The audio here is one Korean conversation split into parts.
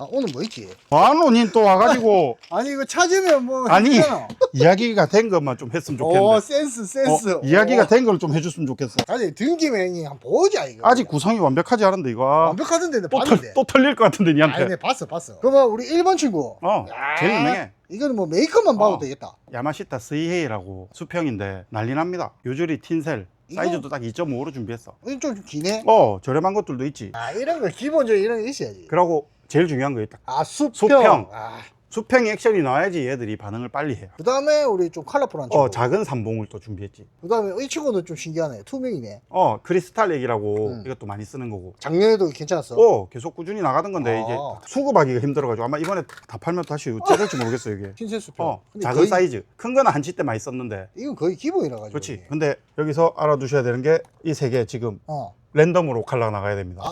아 오늘 뭐 있지? 만원인 또 와가지고 아니 이거 찾으면 뭐 아니 있잖아. 이야기가 된 것만 좀 했으면 오 좋겠는데. 센스 센스. 어, 이야기가 된 걸 좀 해줬으면 좋겠어. 아니 든 김에 형님 한번 보자 이거. 아직 구성이 완벽하지 않은데 이거. 완벽하던데 나 또, 봤는데. 털, 또 털릴 것 같은데 아니 니한테. 내 봤어 봤어. 그러면 우리 1번 친구. 어 야, 제일 유명해. 이거는 뭐 메이커만 봐도 어. 되겠다. 야마시타 스이헤이라고 수평인데 난리 납니다. 요줄이 틴셀 이거- 사이즈도 딱 2.5로 준비했어. 이건 좀 기네? 어 저렴한 것들도 있지. 아 이런 거 기본적으로 이런 거 있어야지. 그러고 제일 중요한 거 있다 아 수평, 수평. 아, 수평 액션이 나와야지 얘들이 반응을 빨리 해요. 그 다음에 우리 좀 컬러풀한 친구. 어 작은 삼봉을 또 준비했지. 그 다음에 이 친구는 좀 신기하네. 투명이네. 어 크리스탈 액이라고 음. 이것도 많이 쓰는 거고. 작년에도 괜찮았어. 어 계속 꾸준히 나가던 건데 아. 이제 수급하기가 힘들어가지고 아마 이번에 다 팔면 다시 어찌 될지 모르겠어 이게. 흰색 수평. 어 작은 거의, 사이즈. 큰 거는 한치 때 많이 썼는데. 이건 거의 기본이라 가지고 그렇지. 근데 여기서 알아두셔야 되는 게 이 세 개 지금 어아 랜덤으로 칼라 나가야 됩니다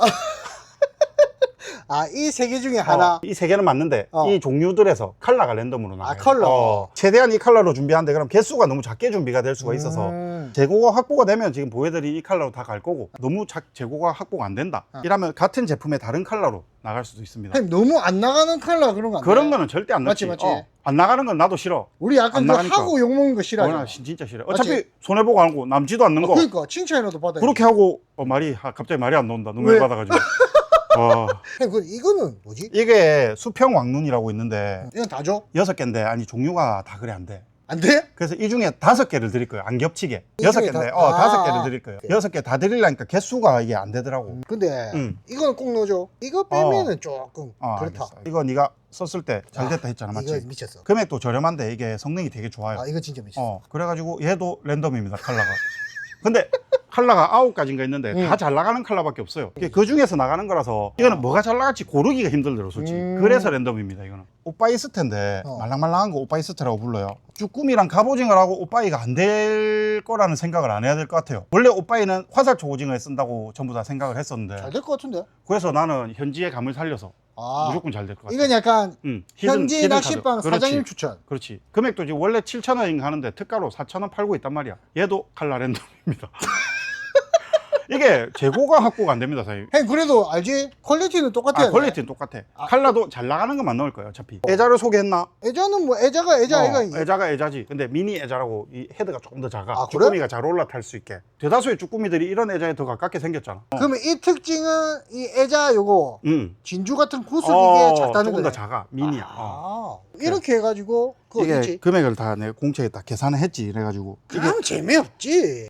이 세 개 중에 하나 이 세 개는 맞는데 어. 이 종류들에서 칼라가 랜덤으로 나가요 컬러. 어, 최대한 이 칼라로 준비하는데 그럼 개수가 너무 작게 준비가 될 수가 있어서 음. 재고가 확보가 되면 지금 보여드린 이 컬러로 다 갈 거고 너무 작, 재고가 확보가 안 된다 어. 이러면 같은 제품의 다른 컬러로 나갈 수도 있습니다 형님 너무 안 나가는 컬러 그런 거 안 그런 거는 절대 안 맞지, 넣지 맞지. 어, 안 나가는 건 나도 싫어 우리 약간 안 그 나가니까. 하고 욕먹는 거 어, 싫어하잖아 나 진- 진짜 싫어 맞지? 어차피 손해보고 하고 남지도 않는 어, 거 그러니까 칭찬이라도 받아야 그렇게 하고 어, 말이 아, 갑자기 말이 안 나온다 눈물 왜? 받아가지고 어, 그 이거는 뭐지? 이게 수평 왕눈이라고 있는데 이건 다 줘? 여섯 개인데 아니 종류가 다 그래 안 돼 안 돼? 그래서 이 중에 다섯 개를 드릴 거예요 안 겹치게 이 여섯 중에 개인데 다- 어 아, 다섯 아. 개를 드릴 거예요. 여섯 개 다 드리려니까 개수가 이게 안 되더라고 근데 음. 이거는 꼭 넣어줘 이거 빼면은 조금 어, 그렇다 알겠어. 이거 네가 썼을 때잘 아, 됐다 했잖아 맞지 이거 미쳤어 금액도 저렴한데 이게 성능이 되게 좋아요 아 이거 진짜 미쳤어 어 그래가지고 얘도 랜덤입니다 칼라가 근데 칼라가 아홉 가지인가 있는데 음. 다잘 나가는 칼라밖에 없어요 이게 그 중에서 나가는 거라서 이거는 뭐가 잘 나갈지 고르기가 힘들더라고 솔직히 음. 그래서 랜덤입니다 이거는 오빠이스트인데 어. 말랑말랑한 거 오빠이스트라고 불러요 쭈꾸미랑 갑오징어라고 오빠이가 안 될 거라는 생각을 안 해야 될 것 같아요 원래 오빠이는 화살 초 오징어에 쓴다고 전부 다 생각을 했었는데 잘 될 것 같은데 그래서 나는 현지의 감을 살려서 아 무조건 잘 될 것 같아 이건 약간 응, 히든- 현지 히든 낚시방 카드. 그렇지. 사장님 추천 그렇지. 금액도 지금 원래 7,000원인가 하는데 특가로 4,000원 팔고 있단 말이야. 얘도 칼라 랜덤입니다. 이게 재고가 확보가 안 됩니다, 사장님. 형 그래도 알지? 퀄리티는 똑같아야 아, 퀄리티는 똑같아. 아. 칼라도 잘 나가는 것만 넣을 거예요, 어차피. 애자를 소개했나? 돼. 애자는 뭐 애자가 애자 어, 애가 이게. 애자가 애자지. 근데 미니 애자라고 이 헤드가 조금 더 작아. 아, 그래? 쭈꾸미가 잘 올라탈 수 있게. 대다수의 쭈꾸미들이 이런 애자에 더 가깝게 생겼잖아. 어. 그러면 이 특징은 이 애자 요거 응. 진주 같은 구슬 어, 이게 작다는 조금 거네 더 작아. 미니야. 아, 어. 이렇게 해가지고 그거 이게 있지 금액을 다 내 공채에 다 계산을 했지. 그래가지고. 이게 그럼 재미없지